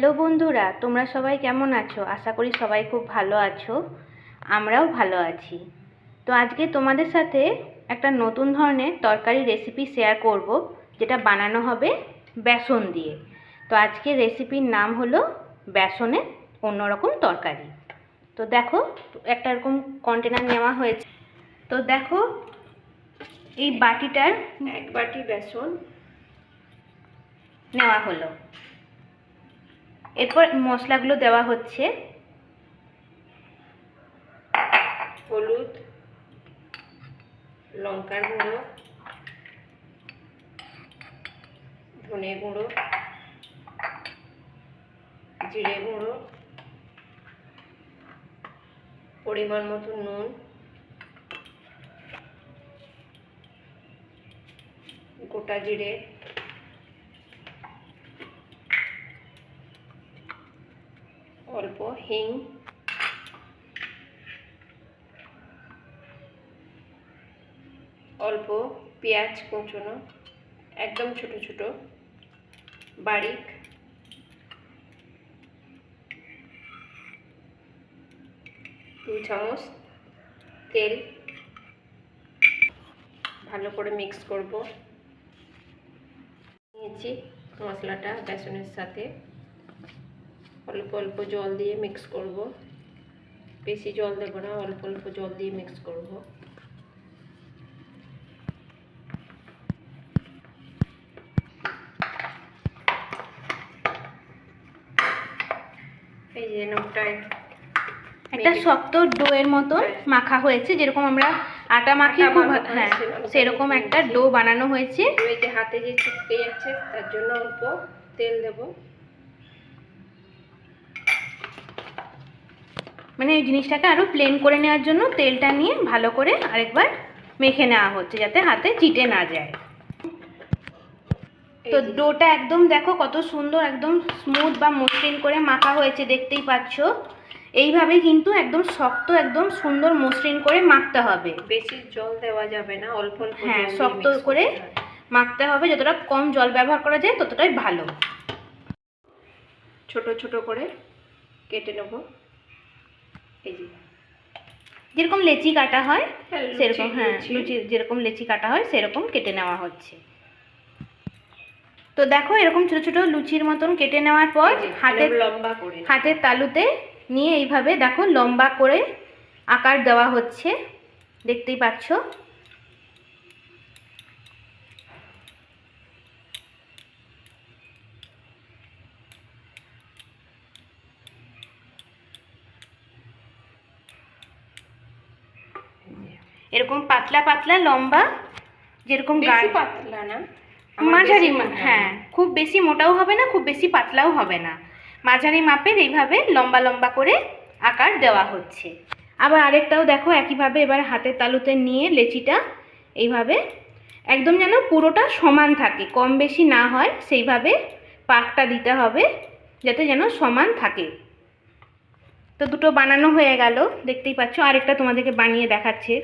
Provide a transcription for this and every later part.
Hello বন্ধুরা, তোমরা সবাই কেমন আছো? আশা করি সবাই খুব ভালো আছো। আমরাও ভালো আছি। তো আজকে তোমাদের সাথে একটা নতুন ধরনের তরকারি রেসিপি শেয়ার করব, যেটা বানানো হবে বেসন দিয়ে। তো আজকে রেসিপির নাম হলো বেসনের অন্যরকম তরকারি। তো দেখো, একটা এরকম কন্টেনার নেওয়া হয়েছে। তো দেখো, এই বাটিটার এক বাটি বেসন নেওয়া হলো। এরপর মশলাগুলো দেওয়া হচ্ছে। হলুদ, লঙ্কার গুঁড়ো, ধনে গুঁড়ো, জিরে গুঁড়ো, পরিমাণ মতো নুন, গোটা জিরে অল্প হিং অল্প পেঁয়াজ কুচনো, একদম ছোট ছোট। বারিক। দু চামচ তেল। ভালো করে মিক্স করব। নিয়েছি মশলাটা বেসনের সাথে। অল্প অল্প জল দিয়ে মিক্স করব। বেশি জল দেবো না অল্প অল্প জল দিয়ে মিক্স করব। এই যে নোটায় একটা শক্ত ডোয়ের মতন মাখা হয়েছে যেরকম আমরা আটা মাখি খুব হ্যাঁ সেরকম একটা ডো বানানো হয়েছে। হাতে যে চিপকে যাচ্ছে তার জন্য অল্প তেল দেবো। মানে এই জিনিসটাকে আরও প্লেন করে নেওয়ার জন্য তেলটা নিয়ে ভালো করে আরেকবার মেখে নেওয়া হচ্ছে যাতে হাতে চিটে না যায়। তো ডোটা একদম দেখো কত সুন্দর একদম স্মুথ বা মসৃণ করে মাখা হয়েছে দেখতেই পাচ্ছো। এইভাবে কিন্তু একদম শক্ত একদম সুন্দর মসৃণ করে মাখতে হবে। বেশি জল দেওয়া যাবে না অল্প অল্প হ্যাঁ, শক্ত করে মাখতে হবে যতটা কম জল ব্যবহার করা যায় ততটাই ভালো। ছোট ছোট করে কেটে নেব। এই যে। যেরকম লেচি কাটা হয় হ্যাঁ, সেরকম হ্যাঁ লুচি। যেরকম লেচি কাটা হয় সেরকম কেটে নেওয়া হচ্ছে। তো দেখো এরকম ছোট ছোট লুচির মতন কেটে নেওয়ার পর হাতে হাতের লম্বা করে হাতের তালুতে নিয়ে এইভাবে দেখো লম্বা করে আকার দেওয়া হচ্ছে। দেখতেই পাচ্ছ? এরকম পাতলা পাতলা লম্বা যেরকম বেশি পাতলা না মাঝারি হ্যাঁ খুব বেশি মোটাও হবে না খুব বেশি পাতলাও হবে না। মাঝারি মাপের এইভাবে লম্বা লম্বা করে আকার দেওয়া হচ্ছে। আবার আরেকটাও দেখো একইভাবে এবার হাতের তালুতে নিয়ে লেচিটা এইভাবে একদম যেন পুরোটা সমান থাকে। কম বেশি না হয় সেইভাবে পাকটা দিতে হবে যাতে যেন সমান থাকে। তো দুটো বানানো হয়ে গেল দেখতেই পাচ্ছ। আরেকটা তোমাদেরকে বানিয়ে দেখাচ্ছে।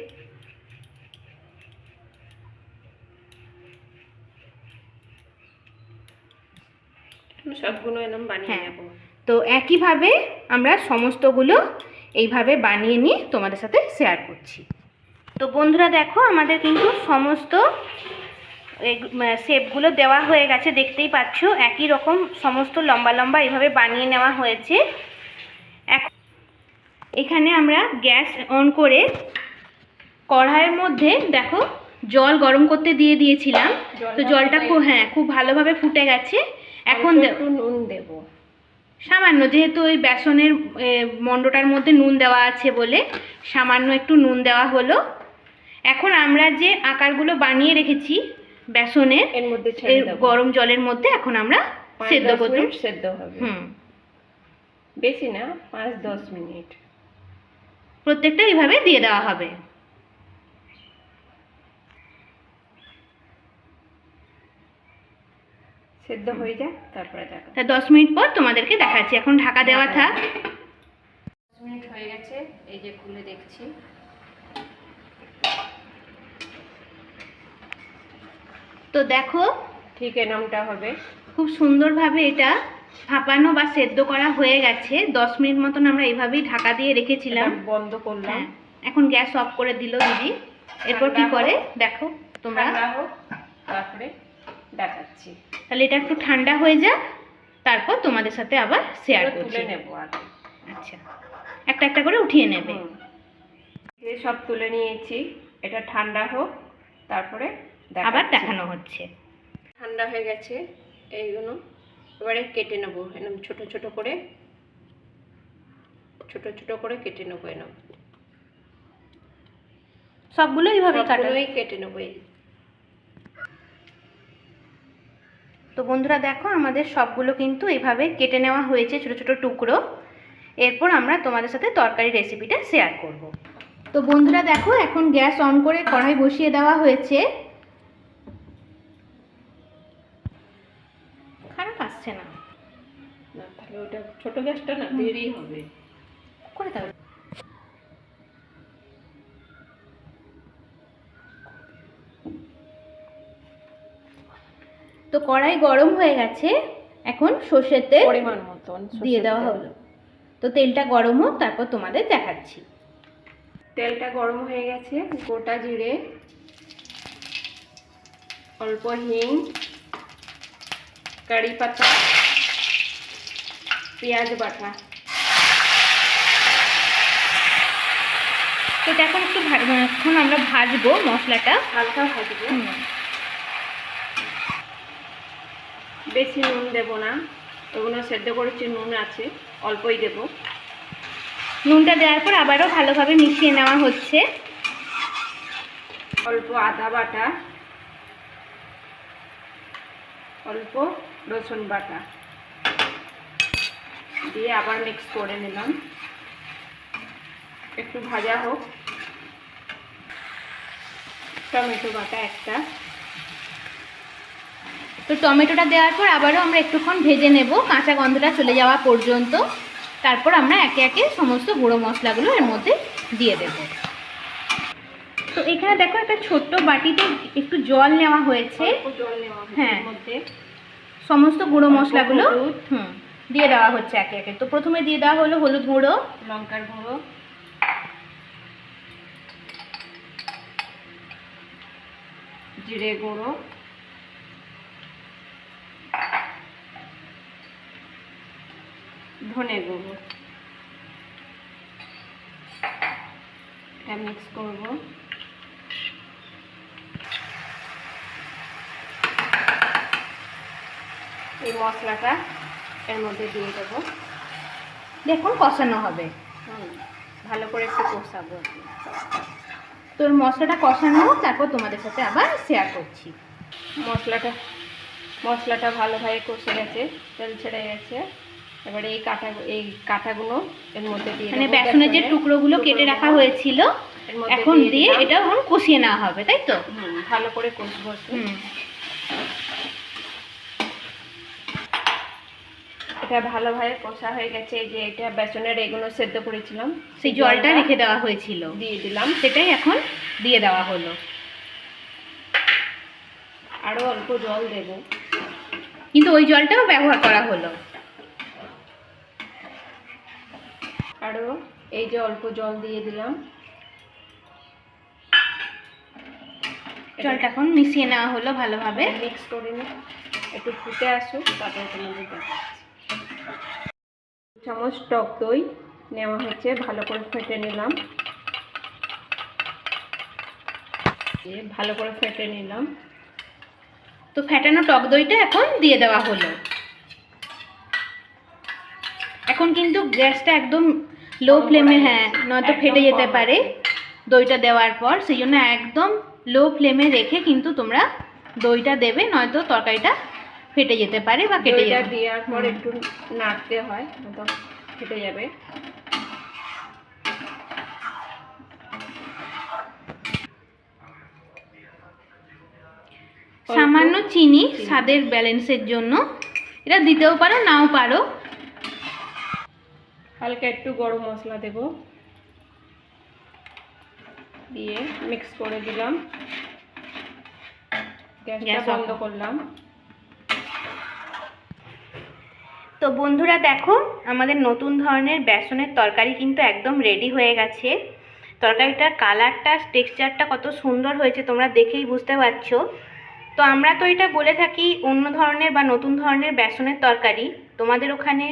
সবগুলো এরকম বানিয়ে হ্যাঁ। নেব। তো একইভাবে আমরা সমস্তগুলো এইভাবে বানিয়ে নিয়ে তোমাদের সাথে শেয়ার করছি। তো বন্ধুরা দেখো আমাদের কিন্তু সমস্ত শেপগুলো দেওয়া হয়ে গেছে দেখতেই পাচ্ছ একই রকম সমস্ত লম্বা লম্বা এইভাবে বানিয়ে নেওয়া হয়েছে। এখন এখানে আমরা গ্যাস অন করে কড়াইয়ের মধ্যে দেখো জল গরম করতে দিয়ে দিয়েছিলাম। তো জলটা খুব হ্যাঁ খুব ভালোভাবে ফুটে গেছে। এখন একটু নুন দেব। সামান্য যেহেতু ওই বেসনের মণ্ডটার মধ্যে নুন দেওয়া আছে বলে সামান্য একটু নুন দেওয়া হলো। এখন আমরা যে আকারগুলো বানিয়ে রেখেছি বেসনের এর মধ্যে গরম জলের মধ্যে এখন আমরা সেদ্ধ করতে সেদ্ধ হবে। হুম। বেশি না পাঁচ দশ মিনিট। প্রত্যেকটা এইভাবে দিয়ে দেওয়া হবে। সেদ্ধ হয়ে যায় তারপরে দেখা। তা দশ মিনিট পর তোমাদেরকে দেখাচ্ছি এখন ঢাকা দেওয়া থাক। দশ মিনিট হয়ে গেছে এই যে খুলে দেখছি। তো দেখো ঠিক এরমটা হবে। খুব সুন্দরভাবে এটা ভাপানো বা সেদ্ধ করা হয়ে গেছে। দশ মিনিট মতন আমরা এইভাবেই ঢাকা দিয়ে রেখেছিলাম। বন্ধ করলাম। হ্যাঁ এখন গ্যাস অফ করে দিল দিদি। এরপর কি করে? দেখো তোমরা। তারপরে দেখাচ্ছি। তাহলে এটা একটু ঠান্ডা হয়ে যাক তারপর তোমাদের সাথে আবার শেয়ার তুলে নেব আর আচ্ছা একটা একটা করে উঠিয়ে নেবে। সব তুলে নিয়েছি এটা ঠান্ডা হোক তারপরে আবার দেখানো হচ্ছে। ঠান্ডা হয়ে গেছে এইগুলো। এবারে কেটে নেব এরকম ছোট ছোট করে। ছোট ছোট করে কেটে নেব এরকম সবগুলো এইভাবে কাটা সবগুলোই কেটে নেব এই তো বন্ধুরা দেখো আমাদের সবগুলো কিন্তু এভাবে কেটে নেওয়া হয়েছে ছোট ছোট টুকরো। এরপর আমরা তোমাদের সাথে তরকারি রেসিপিটা শেয়ার করব। তো বন্ধুরা দেখো এখন গ্যাস অন করে কড়াই বসিয়ে দেওয়া হয়েছে। খারাপ আসছে না তাহলে ওটা ছোট গ্যাসটা না দেরি হবে। করে দাও। তো কড়াই গরম হয়ে গেছে এখন সর্ষের তেল পরিমাণ মতন দিয়ে দেওয়া হলো তো তেলটা গরম হোক তারপর তোমাদের দেখাচ্ছি। তেলটা গরম হয়ে গেছে গোটা জিরে অল্প হিং কারি পাতা পেঁয়াজ বাটা। তো এটা এখন একটু মানে এখন আমরা ভাজবো মশলাটা। হালকা ভাজবো হুম। বেশি নুন দেব না। ওগুলো সেদ্ধ করেছি, নুন আছে, অল্পই দেব। নুনটা দেওয়ার পর আবারও ভালোভাবে মিশিয়ে নেওয়া হচ্ছে। অল্প আদা বাটা, অল্প রসুন বাটা দিয়ে আবার মিক্স করে নিলাম। একটু ভাজা হোক। টমেটো বাটা একটা। তো টমেটোটা দেওয়ার পর আবারও আমরা একটুক্ষণ ভেজে নেব কাঁচা গন্ধটা চলে যাওয়া পর্যন্ত। তারপর আমরা একে একে সমস্ত গুঁড়ো মশলাগুলো এর মধ্যে দিয়ে দেব। তো এখানে দেখো একটা ছোট্ট বাটিতে একটু জল নেওয়া হয়েছে। হ্যাঁ। সমস্ত গুঁড়ো মশলাগুলো হুম দিয়ে দেওয়া হচ্ছে একে একে। তো প্রথমে দিয়ে দেওয়া হলো হলুদ গুঁড়ো। লঙ্কার গুঁড়ো। জিরে গুঁড়ো। ধনে গুঁড়ো। এটা মিক্স করব। এই মশলাটা এর মধ্যে দিয়ে দেবো। দেখুন কষানো হবে। হুম, ভালো করে একটু কষাবো তোর মশলাটা কষানো তারপর তোমাদের সাথে আবার শেয়ার করছি। মশলাটা মশলাটা ভালোভাবে কষে গেছে তেল ছেড়ে গেছে। এবারে এই কাটা এই কাটাগুলো এর মধ্যে দিয়ে মানে বেসনের যে টুকরোগুলো কেটে রাখা হয়েছিল এখন দিয়ে এটা এখন কষিয়ে নেওয়া হবে তাই তো? ভালো করে কষবো এটা ভালোভাবে কষা হয়ে গেছে এই যে এটা বেসনের এগুলো সেদ্ধ করেছিলাম। সেই জলটা রেখে দেওয়া হয়েছিল। দিয়ে দিলাম। সেটাই এখন দিয়ে দেওয়া হলো। আরও অল্প জল দেব। কিন্তু ওই জলটাও ব্যবহার করা হলো। আরও এই যে অল্প জল দিয়ে দিলাম। জলটা এখন মিশিয়ে নেওয়া হলো ভালোভাবে। মিক্স করে নি একটু ফুটে আসুক তারপরে তোমাদের চামচ টক দই নেওয়া হচ্ছে ভালো করে ফেটে নিলাম। ভালো করে ফেটে নিলাম। তো ফ্যাটানো টক দইটা এখন দিয়ে দেওয়া হলো। এখন কিন্তু গ্যাসটা একদম লো ফ্লেমে হ্যাঁ নয়তো ফেটে যেতে পারে দইটা দেওয়ার পর। সেই জন্য একদম লো ফ্লেমে রেখে কিন্তু তোমরা দইটা দেবে নয়তো তরকারিটা ফেটে যেতে পারে বা কেটে যেতে দেওয়ার পর একটু নাড়তে হয় ফেটে যাবে। সামান্য চিনি। স্বাদের ব্যালেন্সের জন্য। এটা দিতেও পারো নাও পারো। হালকা একটু গরম মশলা দেব। দিয়ে মিক্স করে দিলাম। গ্যাসটা বন্ধ করলাম। তো বন্ধুরা দেখো আমাদের নতুন ধরনের বেসনের তরকারি কিন্তু একদম রেডি হয়ে গেছে। তরকারিটার কালারটা টেক্সচারটা কত সুন্দর হয়েছে তোমরা দেখেই বুঝতে পারছ। তো আমরা তো এটা বলে থাকি অন্য ধরনের বা নতুন ধরনের বেসনের তরকারি। তোমাদের ওখানে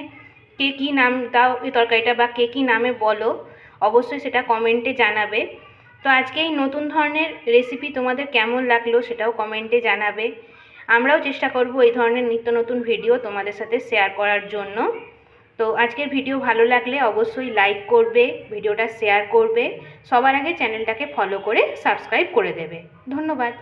কে কী নাম দাও এই তরকারিটা বা কে কী নামে বলো, অবশ্যই সেটা কমেন্টে জানাবে। তো আজকে এই নতুন ধরনের রেসিপি তোমাদের কেমন লাগল সেটাও কমেন্টে জানাবে। আমরাও চেষ্টা করব এই ধরনের নিত্য নতুন ভিডিও তোমাদের সাথে শেয়ার করার জন্য। তো আজকের ভিডিও ভালো লাগলে অবশ্যই লাইক করবে ভিডিওটা শেয়ার করবে, সবার আগে চ্যানেলটাকে ফলো করে সাবস্ক্রাইব করে দেবে। ধন্যবাদ।